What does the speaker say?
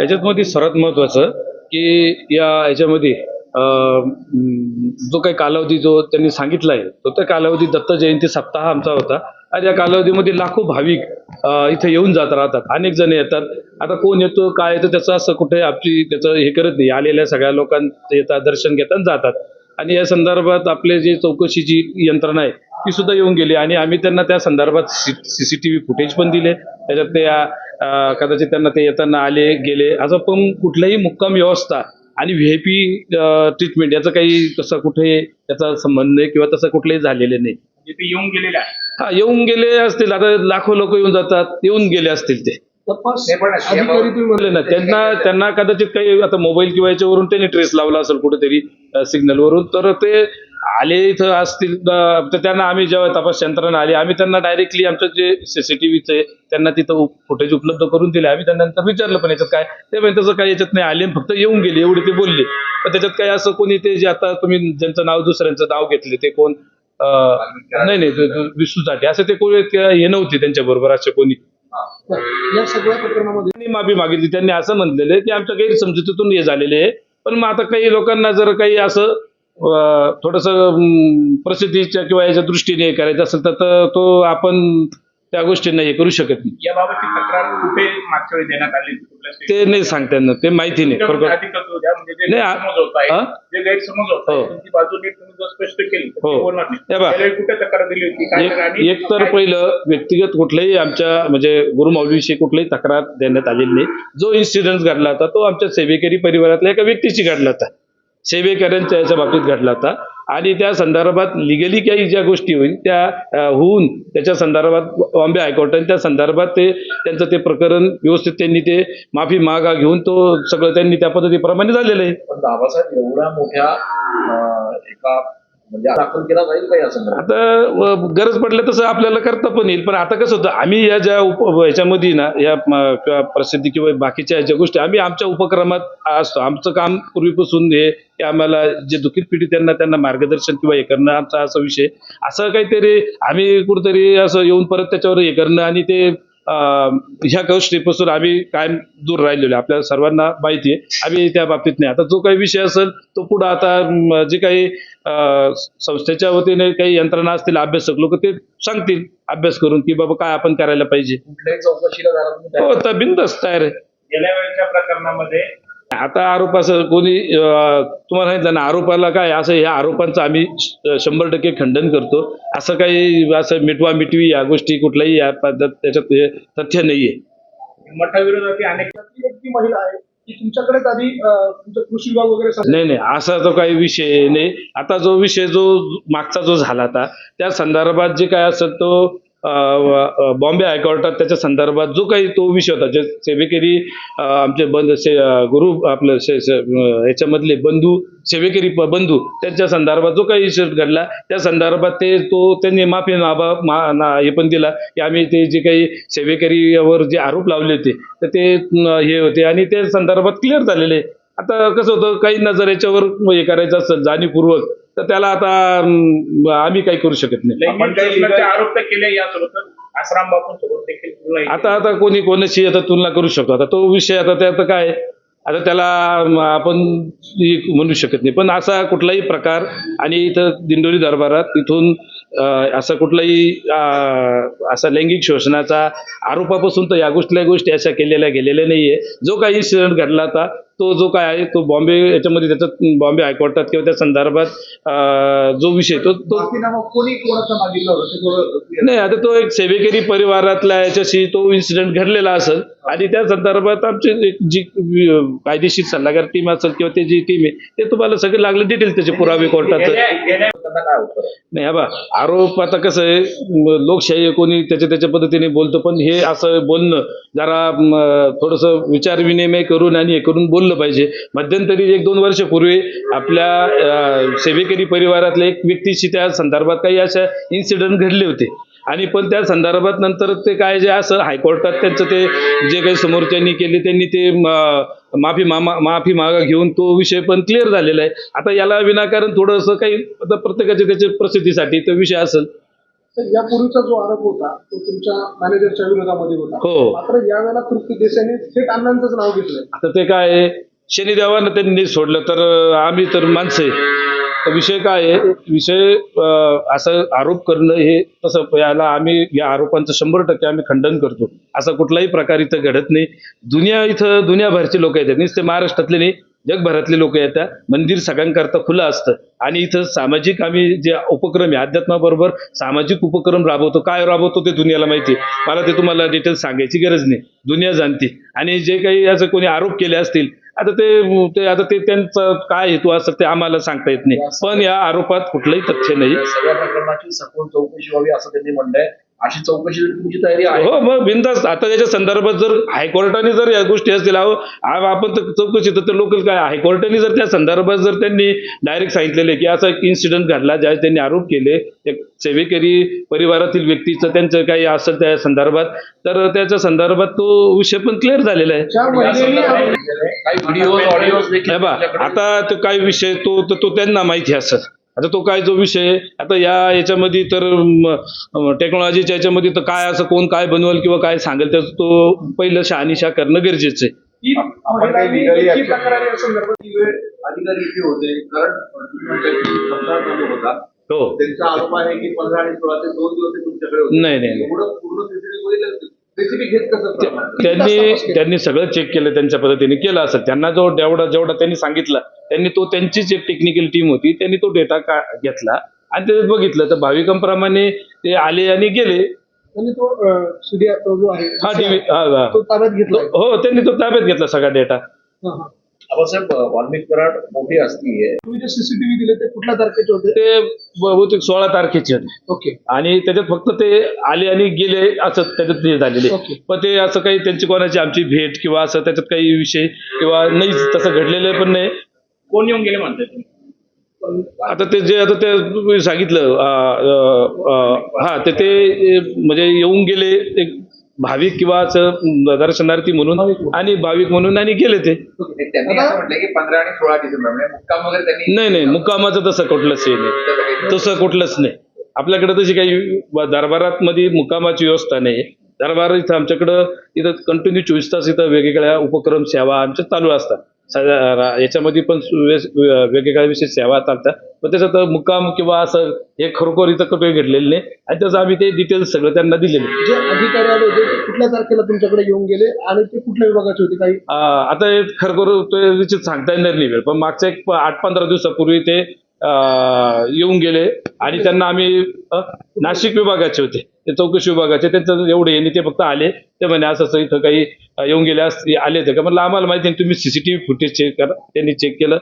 याच्यामध्ये सर्वात महत्त्वाचं की या याच्यामध्ये जो काही कालावधी जो त्यांनी सांगितला आहे तो त्या कालावधी दत्त जयंती सप्ताह आमचा होता. आणि या कालावधीमध्ये लाखो भाविक इथं इथे येऊन जात राहतात. अनेक जण येतात. आता कोण येतो काय येतो त्याचं असं कुठे आपली त्याचं हे करत नाही. आलेल्या सगळ्या लोकांचं येतात दर्शन घेतात जातात. आणि या संदर्भात आपले जे चौकशीची यंत्रणा आहे ती सुद्धा येऊन गेली. आणि आम्ही त्यांना त्या संदर्भात C C T V footage पण दिले. त्याच्यात त्या कदाचित त्यांना ते येताना आले गेले. असं पण कुठल्याही मुक्काम व्यवस्था आणि व्ही आय पी ट्रीटमेंट याचं काही तसं कुठे त्याचा संबंध नाही किंवा तसं कुठलंही झालेलं नाही. म्हणजे ते येऊन गेलेले आहे हा येऊन गेले असतील. आता लाखो लोक येऊन जातात. येऊन गेले असतील ते. तपास नाही, पण अधिकारी तुम्ही म्हणले ना त्यांना त्यांना कदाचित काही आता मोबाईल किंवा याच्यावरून त्यांनी ट्रेस लावला असेल कुठेतरी सिग्नलवरून तर ते आले इथं असतील तर त्यांना आम्ही जेव्हा तपास यंत्रणा आली आम्ही त्यांना डायरेक्टली आमचं जे सीसीटीव्हीचे त्यांना तिथं फुटेज उपलब्ध करून दिले. आम्ही त्यांना नंतर विचारलं पण याच्यात काय ते म्हणजे तसं काही याच्यात नाही. आले फक्त येऊन गेले एवढे ते बोलले. पण त्याच्यात काही असं कोणी ते जे आता तुम्ही ज्यांचं नाव दुसऱ्यांचं नाव घेतले ते कोण? नाही नाही विष्णू साठे असं ते कोणी हे नव्हते त्यांच्या बरोबर असे कोणी. या सगळ्या प्रकरणामध्ये माफी मागितली. त्यांनी असं म्हटलेलं आहे की आमच्या गैरसमजुतीतून हे झालेले आहे. पण मग आता काही लोकांना जर काही असं थोडंसं प्रसिद्धीच्या किंवा याच्या दृष्टीने हे करायचं असेल तर तो आपण त्या गोष्टींना हे करू शकत नाही याबाबतची तक्रार कुठे मागच्या वेळी देण्यात आली होती? कुठल्या station? ते नाही सांगता येणार ते माहिती नाही बरोबर द्या, म्हणजे जे नाही, आ- गैरसमज होत आहे हा? जे गैरसमज होत आहे हो. तुमची बाजू नीट तुम्ही जर स्पष्ट केली तर हो. ते बोलणार नाही हे बघा. त्यावेळी कुठे तक्रार दिली होती काय एक आणि एक तर काय- पहिलं व्यक्तिगत कुठल्याही आमच्या म्हणजे गुरुमाऊलीविषयी कुठलीही तक्रार देण्यात आलेली नाही जो इन्सिडेंट घडला होता तो आमच्या सेवेकरी परिवारातल्या एका व्यक्तीशी घडला होता सेवेकऱ्यांच्या याच्या बाबतीत घडला होता. आणि त्या संदर्भात लिगली काही ज्या गोष्टी होईल त्या होऊन त्याच्या संदर्भात बॉम्बे हायकोर्टाने त्या संदर्भात ते त्यांचं ते प्रकरण व्यवस्थित त्यांनी ते माफी मागा घेऊन तो सगळं त्यांनी त्या पद्धतीप्रमाणे झालेलं आहे. पण बाबासाहेब एवढ्या मोठ्या एका म्हणजे केला जाईल आता गरज पडल्या तसं आपल्याला करता पण येईल. पण आता कसं होतं आम्ही या ज्या उप ह्याच्यामध्ये ना या प्रसिद्धी किंवा बाकीच्या ज्या गोष्टी आम्ही आमच्या उपक्रमात असतो. आमचं काम पूर्वीपासून हे की आम्हाला जे दुखीत पिढी त्यांना त्यांना मार्गदर्शन किंवा हे करणं आमचा असा विषय. असं काहीतरी आम्ही कुठेतरी असं येऊन परत त्याच्यावर हे करणं आणि ते ह्या गोष्टीपासून आम्ही कायम दूर राहिलेलो. आपल्या सर्वांना माहिती आहे. आम्ही त्या बाबतीत नाही. आता जो काही विषय असेल तो पुढं आता जे काही संस्थेच्या वतीने काही यंत्रणा असतील अभ्यासक लोक ते सांगतील अभ्यास करून की बाबा काय आपण करायला पाहिजे. हो तर बिंदच तयार आहे. गेल्या वेळेच्या प्रकरणामध्ये आता आरोप असं कोणी तुम्हाला सांगितलं ना आरोपाला काय असं या आरोपांचं आम्ही शंभर टक्के खंडन करतो. असं काही असं मिटवा मिटवी या गोष्टी कुठल्याही या पद्धत त्याच्यात हे तथ्य नाहीये. मठाविरोधात अनेक महिला आहे की तुमच्याकडेच आधी कृषी विभाग वगैरे नाही नाही असा जो काही विषय नाही. आता जो विषय जो मागचा जो झाला होता त्या संदर्भात जे काय असेल तो बॉम्बे हायकोर्टात त्याच्या संदर्भात जो काही तो विषय होता जे सेवेकरी आमचे बंद से गुरु आपलं से- याच्यामधले बंधू सेवेकरी प- बंधू त्यांच्या संदर्भात जो काही विषय घडला त्या संदर्भात ते तो त्यांनी माफी नाबा मा ना हे पण दिला की आम्ही ते जे काही सेवेकरीवर जे आरोप लावले होते तर ते हे होते आणि त्या संदर्भात क्लिअर झालेले. आता कसं होतं काही नजर याच्यावर हे करायचं असेल जाणीवपूर्वक. तर त्याला आता आम्ही काही करू शकत नाही. आरोप केले यासोबत. आश्राम बापूंसोबत देखील आता आता कोणी कोणाशी आता तुलना करू शकतो. आता तो विषय आता त्यात काय? आता त्याला आपण म्हणू शकत नाही. पण असा कुठलाही प्रकार आणि इथं दिंडोरी दरबारात इथून अं, असा कुठलाही असा लैंगिक शोषणाचा आरोपापासून तर या गोष्टी गोष्टी अशा केलेल्या गेलेल्या नाहीये. जो काही इन्सिडेंट घडला होता तो जो काय आहे तो बॉम्बे याच्यामध्ये त्याच्यात बॉम्बे हायकोर्टात किंवा त्या संदर्भात जो विषय तो तो कोणी कोणाचा मागितला होता? नाही आता तो एक सेवेकरी परिवारातल्या याच्याशी तो इन्सिडेंट घडलेला असेल. आणि त्या संदर्भात आमची एक जी कायदेशीर सल्लागार टीम असेल किंवा ते जी टीम आहे ते तुम्हाला सगळे लागले डिटेल त्याचे पुरावे गेल्या त्यांना काय उत्तर? नाही बा आरोप आता कसं आहे लोकशाही कोणी त्याच्या त्याच्या पद्धतीने बोलतो पण हे असं बोलणं जरा थोडस विचार विनिमय करून आणि हे करून बोललं पाहिजे. मध्यंतरी एक दोन वर्षपूर्वी आपल्या सेवेकरी परिवारातल्या एक व्यक्तीशी त्या संदर्भात काही अशा इन्सिडेंट घडले होते. आणि पण त्या संदर्भात नंतर ते काय जे असं हायकोर्टात त्यांचं ते जे काही समोरच्यांनी केले त्यांनी ते माफी मामा माफी मागा घेऊन तो विषय पण क्लिअर झालेला आहे. आता याला विनाकारण थोडंसं काही आता प्रत्येकाच्या त्याच्या प्रसिद्धीसाठी तो विषय असेल. तर यापूर्वीचा जो आरोप होता तो तुमच्या मॅनेजरच्या विरोधामध्ये होता. हो. मात्र यावेळेला तृप्ती देसाईने थेट अण्णांचंच नाव घेतलंय. आता ते काय आहे, शनिदेवानं त्यांनी सोडलं तर आम्ही तर माणसं तर विषय काय आहे? विषय असं आरोप करणं हे तसं याला आम्ही या आरोपांचं शंभर टक्के आम्ही खंडन करतो. असा कुठलाही प्रकार इथं घडत नाही. दुनिया इथं दुनियाभरचे लोक येतात. नुसते महाराष्ट्रातले नाही जगभरातले लोक येतात. मंदिर सगळ्यांकरता खुलं असतं. आणि इथं सामाजिक आम्ही जे उपक्रम आहे अध्यात्माबरोबर सामाजिक उपक्रम राबवतो. काय राबवतो ते दुनियाला माहिती आहे. मला ते तुम्हाला डिटेल्स सांगायची गरज नाही. दुनिया जाणती. आणि जे काही याचं कोणी आरोप केले असतील आता ते ते आता ते त्यांचा काय हेतू असं ते आम्हाला सांगता येत नाही. पण या आरोपात कुठलंही तथ्य नाही. सगळ्या प्रकरणाची सखोल चौकशी व्हावी असं त्यांनी म्हणलंय. अशी चौकशी तुमची तयारी आहे. हो मग बिंदास. आता याच्या संदर्भात जर हायकोर्टाने जर या गोष्टी असतील अहो आ- आपण तर चौकशी तर लोकल काय हायकोर्टाने जर त्या संदर्भात जर त्यांनी डायरेक्ट सांगितलेले की असा एक इन्सिडेंट घडला ज्यावेळेस त्यांनी आरोप केले एक सेवेकरी परिवारातील व्यक्तीचं त्यांचं काही असेल त्या संदर्भात तर त्याच्या संदर्भात तो विषय पण क्लिअर झालेला आहे. ज्या या महिलेने संदर्भात काही व्हिडिओ ऑडिओज देखील बा आता तो काय विषय तो तो तो त्यांना माहिती असत आता तो काय जो विषय आहे, आता या याच्यामध्ये तर टेक्नॉलॉजीच्या याच्यामध्ये तर काय असं कोण काय बनवल किंवा काय सांगेल तर तो पहिलं शहानिशा करणं गरजेचं आहे. ही त्यांचा आरोप आहे की पंधरा आणि सोळा ते दोन दिवस तुमच्याकडे नाही, नाही, त्यांनी त्यांनी सगळं चेक केलं त्यांच्या पद्धतीने केलं असं. त्यांना जो जेवढा जेवढा त्यांनी सांगितलं त्यांनी तो त्यांचीच एक टेक्निकल टीम होती. त्यांनी तो डेटा का घेतला. आणि ते बघितलं तर भाविकांप्रमाणे ते आले आणि गेले. त्यांनी तो जो आहे हा टीव्ही हा घेतला. हो त्यांनी तो ताब्यात घेतला सगळा डेटा आबासाहेब वाल्मिक कराड मोठी असती आहे. तुम्ही जे सीसीटीव्ही दिले ते कुठल्या तारखेचे होते? ते बहुतेक सोळा तारखेचे होते. ओके. आणि त्याच्यात फक्त ते आले आणि गेले असं त्याच्यात ते झालेले. ओके. पण ते असं काही त्यांची कोणाची आमची भेट किंवा असं त्याच्यात काही विषय किंवा नाही तसं घडलेलं पण नाही. कोण येऊन गेले म्हणताय तुम्ही? आता ते जे आता ते सांगितलं हा ते ते म्हणजे येऊन गेले एक भाविक किंवा असं दर्शनार्थी म्हणून आणि भाविक म्हणून आणि गेले ते. त्यांनी असं म्हटलं की पंधरा आणि सोळा डिसेंबर म्हणजे मुक्काम वगैरे त्यांनी नाही नाही मुक्कामाचं तसं कुठलंच हे नाही. तसं कुठलंच नाही. आपल्याकडे तशी काही दरबारात मध्ये मुक्कामाची व्यवस्था नाही. दरबार इथं आमच्याकडं इथं कंटिन्यू चोवीस तास इथं वेगवेगळ्या उपक्रम सेवा आमच्या चालू असतात. याच्यामध्ये पण वेगवेगळ्या विषयी सेवा चालतात. पण त्याच्यात मुक्काम किंवा असं हे खरोखर इथं कुठे घडलेलं नाही. आणि त्याचं आम्ही ते डिटेल्स सगळं त्यांना दिलेले जे अधिकारी आले होते ते कुठल्या तारखेला तुमच्याकडे येऊन गेले आणि ते कुठल्या विभागाचे होते काही? आता हे खरोखर ते निश्चित सांगता येणार नाही. वेळ पण मागच्या एक आठ पंधरा दिवसापूर्वी ते अं, येऊन गेले. आणि त्यांना आम्ही नाशिक विभागाचे होते. ते चौकशी विभागाचे. त्यांचं एवढे यांनी ते फक्त आले. ते म्हणे असं असं इथं काही येऊन गेले आले होते का म्हणलं आम्हाला माहिती तुम्ही सीसीटीव्ही फुटेज चेक करा. त्यांनी चेक केलं.